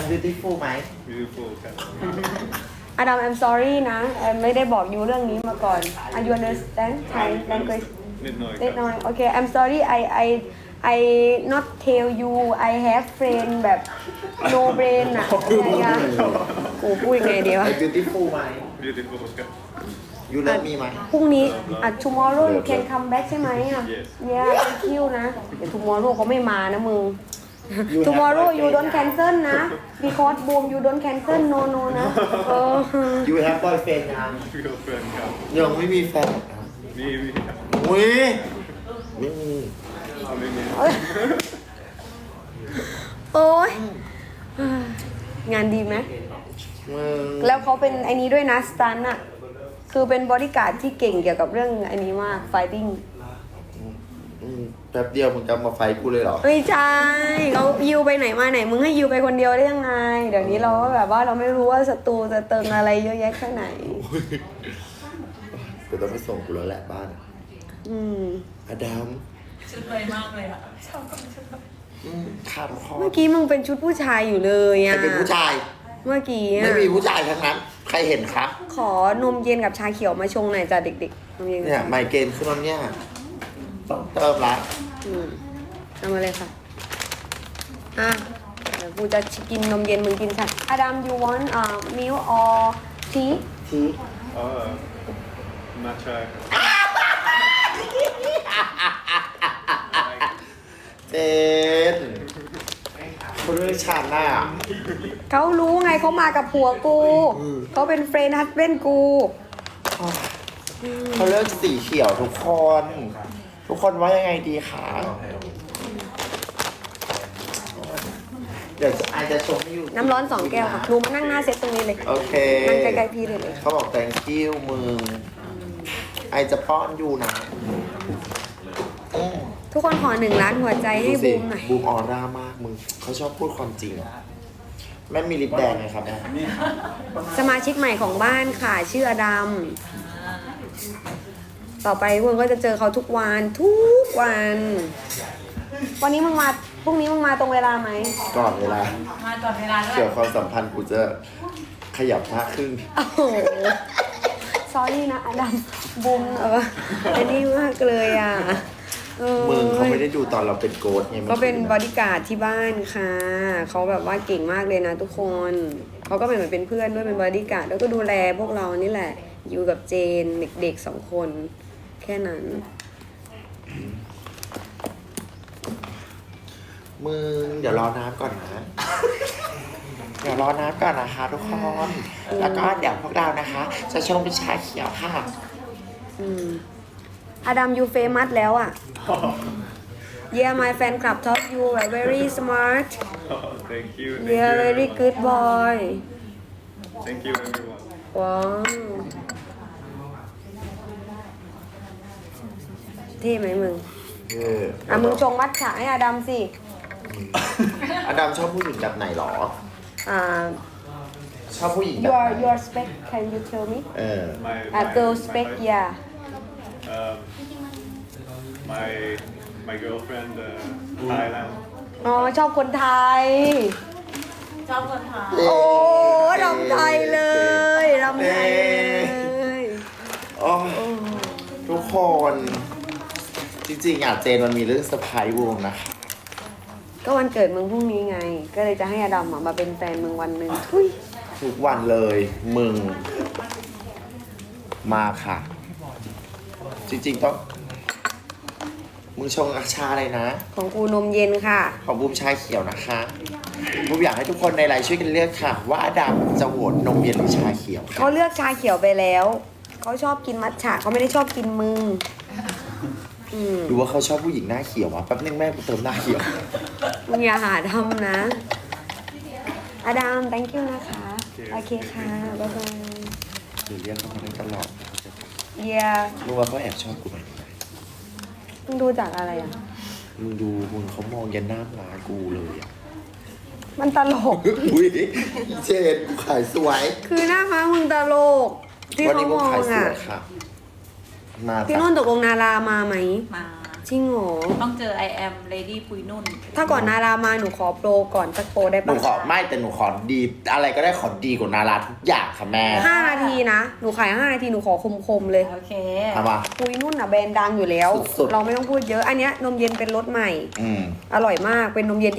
I'm beautiful ไหม beautiful ครับ อดัม I'm sorry นะแอมไม่ได้บอกยูเรื่องนี้มาก่อน Are you understand Thai language นิดหน่อยเล็กน้อยโอเค I'm sorry I I I not tell you I have friend แบบ no brain อะอะไรอะกูพูดยังไงดีวะ I'm beautiful ไหม beautiful ครับ You love me ไหม พรุ่งนี้อะ tomorrow you can come back ใช่ไหมอะ Yes. yeah thank you นะ เดี๋ยว tomorrow เขาไม่มานะมึง You have tomorrow you boyfriend don't cancel นะ because boom you don't cancel no no นะเออ You have boyfriend ยัง girlfriend ครับ ยังไม่มีแฟนนะมีมีครับอุ้ยไม่มีเอาไม่มีโอ้ยงานดีไหม มึงแล้วเขาเป็นไอ้นี้ด้วยนะสตันอะคือเป็นบริการดที่เก่งเกี่ยวกับเรื่องไอ้นี้มาก fighting อืมแป๊บเดียวมึงจะมาไฟกูเลยเหรอ ไม่ใช่เขายิวไปไหนมาไหน มึงให้ยิวไปคนเดียวได้ยังไง เดี๋ยวนี้เราก็แบบว่าเราไม่รู้ว่าศัตรูจะเติงอะไรเยอะแยะแค่ไหนเดี๋ยวต้องไปส่งกูแล้วแหละบ้านอืม อดัมชุดไวมากเลยอะชอบชุดไวอืมขาดคอเมื่อกี้มึงเป็นชุดผู้ชายอยู่เลยใครอะเป็นผู้ชาย เมื่อกี้อะไม่มีผู้ชายทั้งนั้น ใครเห็นคะขอนมเย็นกับชาเขียวมาชงหน่อยจ้ะเด็กๆนมเย็นกับเนี่ยชาไมเกรนขึ้นแล้วเนี่ย ต้องเติมละอืมเอามาเลยค่ะ อะเดี๋ยวกูจะกินนมเย็นมึงกินชาอดัม you want uh milk or tea ทีเออมาชาเจนคุณเรื่องฉันน่ะ เขารู้ไงเขามากับผัวกู อืม เขาเป็นเฟรนด์ฮัสเบนกู เขาเลือกสีเขียวทุกคน ทุกคนว่ายังไงดีคะเดี๋ยวอาจจะชมให้อยู่น้ำร้อนสองแก้วค่ะหนูมานั่งหน้าเซตตรงนี้เลย โอเคนั่งใกล้ๆพี่เลยเลยเขาบอก thank you มึงไอจะป้อนอยู่นะอืมทุกคนขอหนึ่งล้านหัวใจให้ดูสิบูมหน่อยบูมออร่ามากมึงเขาชอบพูดความจริงอะแม่มีลิปแดงไงครับแม่สมาชิกใหม่ของบ้านค่ะ ชื่ออดัม ต่อไปพวกก็จะเจอเขาทุกวันทุกวัน วันนี้มึงมาพรุ่งนี้มึงมาตรงเวลาไหมก่อนเวลามาก่อนเวลาด้วยเกี่ยวความสัมพันธ์กูจะขยับมากขึ้นโอ้โหซอรี่นะอดัมบูมเอออันนี้มากเลยอะออมึงเขาไม่ได้ดูตอนเราเป็นโกดไงก็เป็นบอดี้การ์ดที่บ้านค่ะ เขาแบบว่าเก่งมากเลยนะทุกคนเขาก็เป็นเหมือนเป็นเพื่อนด้วยเป็นบอดี้การ์ดแล้วก็ดูแลพวกเรานี่แหละ อยู่กับเจนเด็กๆสองคนแค่นั้น มึงเดี๋ยวรอน้ำก่อนนะ เดี๋ยวรอน้ำก่อนนะคะทุกคน แล้วก็เดี๋ยวพวกเรานะคะ จะชงเป็นชาเขียวค่ะ อืมอดัมยูเฟมัสแล้วอะ Yeah my fan club talk you are very smart thank you thank Yeah you very good boy thank you everyone ว้าว เท่ไหมมึง เอออะมึงชงมัทฉะให้อดัมสิ อดัมชอบผู้หญิงแบบไหนหรอ อ่า ชอบผู้หญิงแบบ your ไหน your spec can you tell me เออ my อะ my- girl my spec husband- yeah um, my my girlfriend uh, Thailand อ๋อชอบคนไทย ชอบคนถามโอ้ จริงๆอะเจนมันมีเรื่องเซอร์ไพรส์วงนะคะ ก็วันเกิดมึงพรุ่งนี้ไง ก็เลยจะให้อดัมอะมาเป็นแฟนมึงวันหนึ่งทุยทุกวันเลยมึง มาค่ะ จริงๆต้อง มึงชงอาชาเลยนะ ของกูนมเย็นค่ะ ของบูมชาเขียวนะคะบูมอยากให้ทุกคนในไลน์ช่วยกันเลือกค่ะ ว่าอดัมจะโหวตนมเย็นหรือชาเขียว เขาเลือกชาเขียวไปแล้ว เขาชอบกินมัทฉะเขาไม่ได้ชอบกินมึง อืมดูว่าเขาชอบผู้หญิงหน้าเขียวอะแป๊บนึงแม่กูเติมหน้าเขียว มึงอย่าหาทำนะ อดัม thank you นะคะ โอเคค่ะ บ๊ายบาย หรือเรียกเขามาได้ตลอดเยียรู้ว่าเขาแอบชอบกูไหมมึงดูจากอะไรอะ มึงดูมึงเขามองยันหน้าม้ากูเลยอะ มันตลก อุ้ยเจนกูขายสวย คือหน้าม้ามึงตลกที่วันเขานี้มกูองขายสอะ วยค่ะ มาพี่จ้ะนุ่นตกลงนารามาไหมมาจจริงเหรอต้องเจอ I am lady ปุยนุ่น ถ้าก่อนนารามาหนูขอโปรก่อนสักโปรได้หนูปะขอไม่แต่หนูขอดี อะไรก็ได้ขอดีกว่านาราทุกอย่างค่ะแม่ห้านาทีนะ หนูขายห้านาทีหนูขอคมๆเลย โอเคทำมา ปุยนุ่นอะแบรนด์ดังอยู่แล้ว สุดๆ เราไม่ต้องพูดเยอะ อันเนี้ยนมเย็นเป็นรสใหม่ อืม อร่อยมากเป็นนมเย็นที่